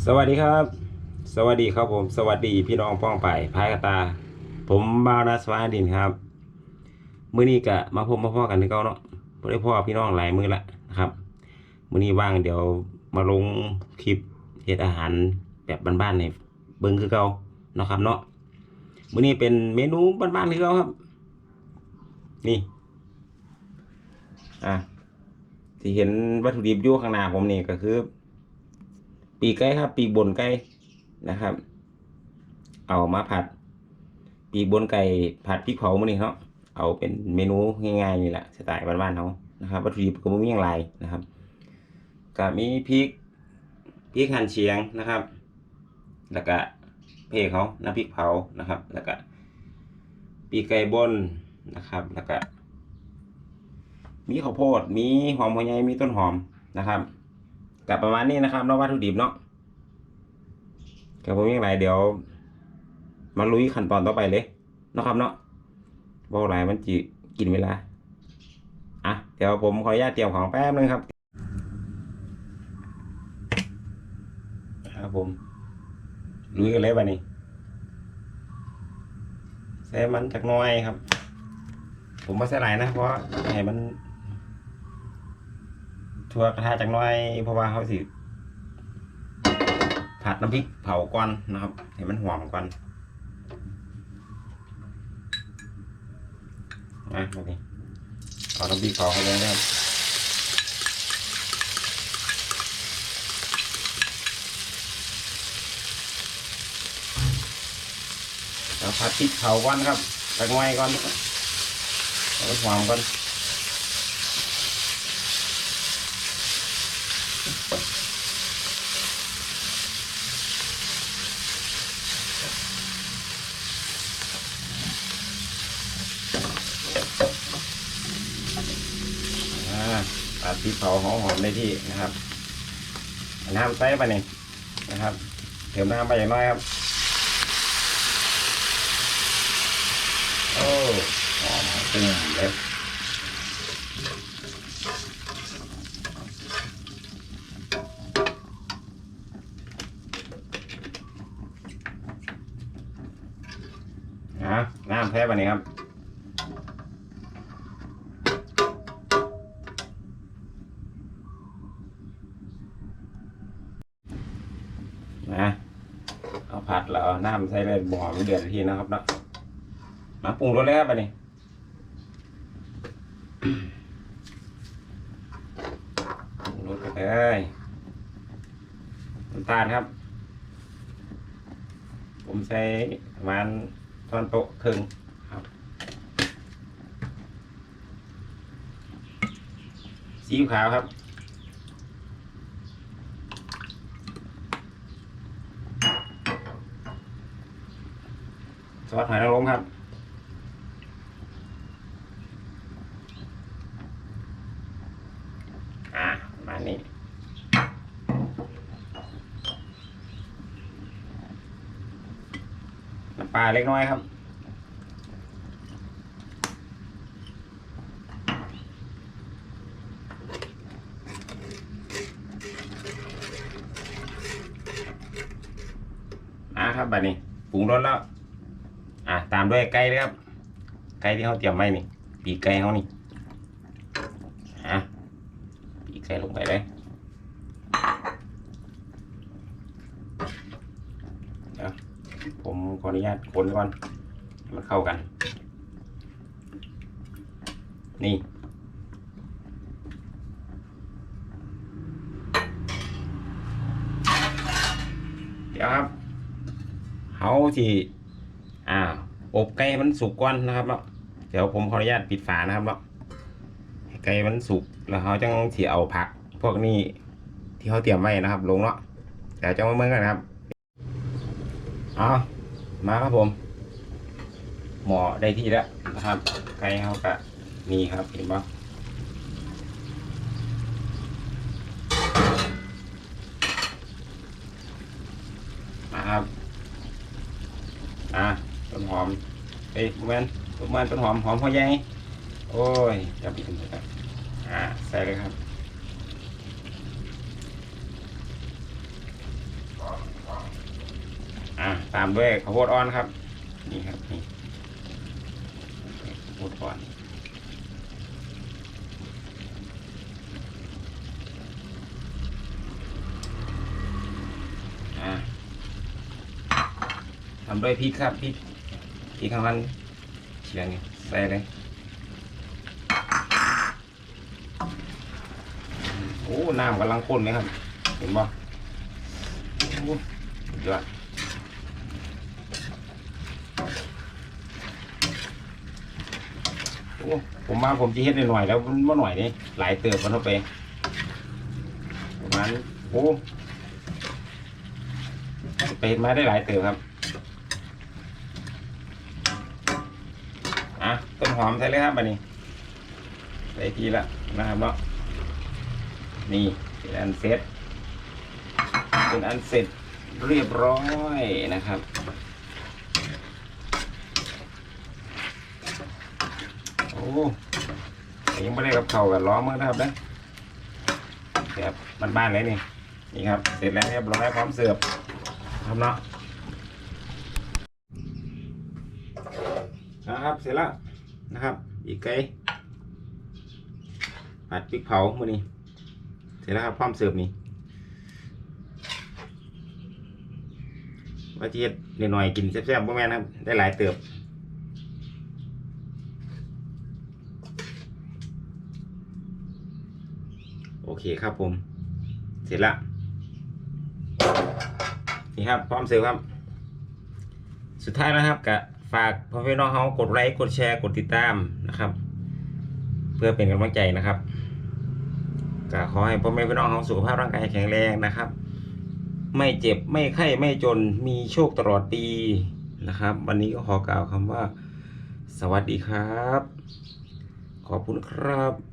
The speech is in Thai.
สวัสดีครับ สวัสดีครับผม สวัสดีพี่น้องป้องไปพายกตา ผมบาวนาสวาดินครับมื้อนี้ก็มาพบมาพ่อกันที่เก่าเนาะบ่ได้พ่อพี่น้องหลายมื้อละนะครับมื้อนี้ว่างเดี๋ยวมาลงคลิปเฮ็ดอาหารแบบบ้านๆให้เบิ่งคือเก่าเนาะครับเนาะมื้อนี้เป็นเมนูบ้านๆคือเก่าครับ นี่ อะที่เห็นวัตถุดิบอยู่ข้างหน้าผมนี่ก็คือ ปีกไก่ครับ ปีกบนไก่นะครับ เอามาผัด ปีกบนไก่ผัดพริกเผามื้อนี้เนาะเอาเป็นเมนูง่ายๆนี่แหละสไตล์บ้านๆเขานะครับวัตถุดิบก็มีอย่างไรนะครับก็มีพริกพริกหั่นเฉียงนะครับ แล้วก็เพเขาน้ำพริกเผานะครับ แล้วก็ปีกไก่บนนะครับ แล้วก็มีข้าวโพด มีหอมหัวใหญ่มีต้นหอมนะครับ กับประมาณนี้นะครับเนาะวัตถุดิบเนาะกับผมยังไรเดี๋ยว มาลุยขั้นตอนต่อไปเลยเนาะครับเนาะบ่หลายมันจีกินเวลาอะเดี๋ยวผมขออนุญาตเตรียมของแป๊บนึงครับครับผมลุยกันเลยวันนี้ใส่มันจากน้อยครับ ผมไม่ใส่หลายนะเพราะให้มัน ทั่วกระทะจังน้อย เพราะว่าเขาสิผัดน้ำพริกเผาก่อนนะครับให้มันหอมก่อนนะมาดิเอาน้ำพริกเผาเข้าไปนะครับเราผัดพริกเผาก่อนครับจังน้อยก่อนให้มันหอมก่อน อ่าดพริกเผาหอมๆได้ที่นะครับน้ำใส่ไปนี่นะครับเติมน้ำไปอย่างน้อยครับ โอ้หอมตึงเลย นะน้ำแพ้ไปนี่ครับนะเอาผัดแล้วเอาน้ำใส่เลยบ่อมันเดือดทีนะครับเนาะมาปรุงรสเลยครับอันนี้ปรุงรสไปเลยน้ำตาลครับ ผมใส่ประมาณ ช้อนโต๊ะครึ่งครับซีอิ๊วขาวครับซอสหอยนางรมครับ อ่าประมาณนี้ น้ำ ปลาเล็กน้อยครับอ่าครับบัดนี้ปรุงรสแล้ว อะตามด้วยไก่เลยครับ ไก่ที่เขาเตรียมไว้นี่ ปีกไก่เขานี่ อะ ปีกไก่ลงไปเลยเดี๋ยว ผมขออนุญาตคนก่อนมันเข้ากัน นี่ เดี๋ยวครับเขาที่อ่า อบไก่มันสุกก่อนนะครับเนาะเดี๋ยวผมขออนุญาตปิดฝานะครับเนาะไก่มันสุกแล้วเขาจังที่เอาผัก พวกนี้ที่เขาเตรียมไว้นะครับ ลงเนาะเดี๋ยวจะมาเมื่อกันครับ อามาครับผม หมอได้ที่แล้วนะครับไก่เขากะนี่ครับเห็นปะนะครับอะต้นหอมเอ้ยประมาณประมาณต้นหอมหอมพอใหญ่โอ้ยจะปิดถึงครับอ่าใส่เลยครับ ตามด้วยข้าวโพดอ่อนครับ นี่ครับนี่ข้าวโพดอ่อนทำด้วยพริกครับพริกพริกข้างล่างเฉียงนี่ใส่เลยโอ้น้ำกำลังข้นเลยครับ เห็นบ่โอ้สุดยอด โอ้ผมมาผมจะเฮ็ดหน่อยๆแล้วมันบ่หน่อยนี่หลายเติบมันเข้าไปประมาณโอ้ไปเฮ็ดมาได้หลายเติบครับอะต้นหอมใส่เลยครับบัดนี้ใส่ทีละนะครับเนาะนี่เป็นอันเสร็จเป็นอันเสร็จเรียบร้อยนะครับ โอ้แต่ ยังไม่ได้กับเข่าวกับล้อมือนะครับนะแบบบ้านๆเลยนี่นี่ครับ เสร็จแล้วเรียบร้อยพร้อมเสิร์ฟครับเนาะนะครับเสร็จแล้วนะครับ อีกไก่ผัดพริกเผามื่อนี้เสร็จแล้วครับพร้อมเสิร์ฟนี่ว่าจะเฮ็ดหน่อยๆกินแซ่บๆบ่แม่นครับ ได้หลายเติบ เคครับผม เสร็จละนี่ครับ พร้อมเสิร์ฟครับ สุดท้ายนะครับกะฝากพ่อพี่น้องเขากดไลค์กดแชร์กดติดตามนะครับ เพื่อเป็นกำลังใจนะครับก็ขอให้พ่อแม่พี่น้องเของสุขภาพร่างกายแข็งแรงนะครับ ไม่เจ็บไม่ไข้ไม่จนมีโชคตลอดปีนะครับ วันนี้ก็ขอกล่าวคำว่า สวัสดีครับ ขอบคุณครับ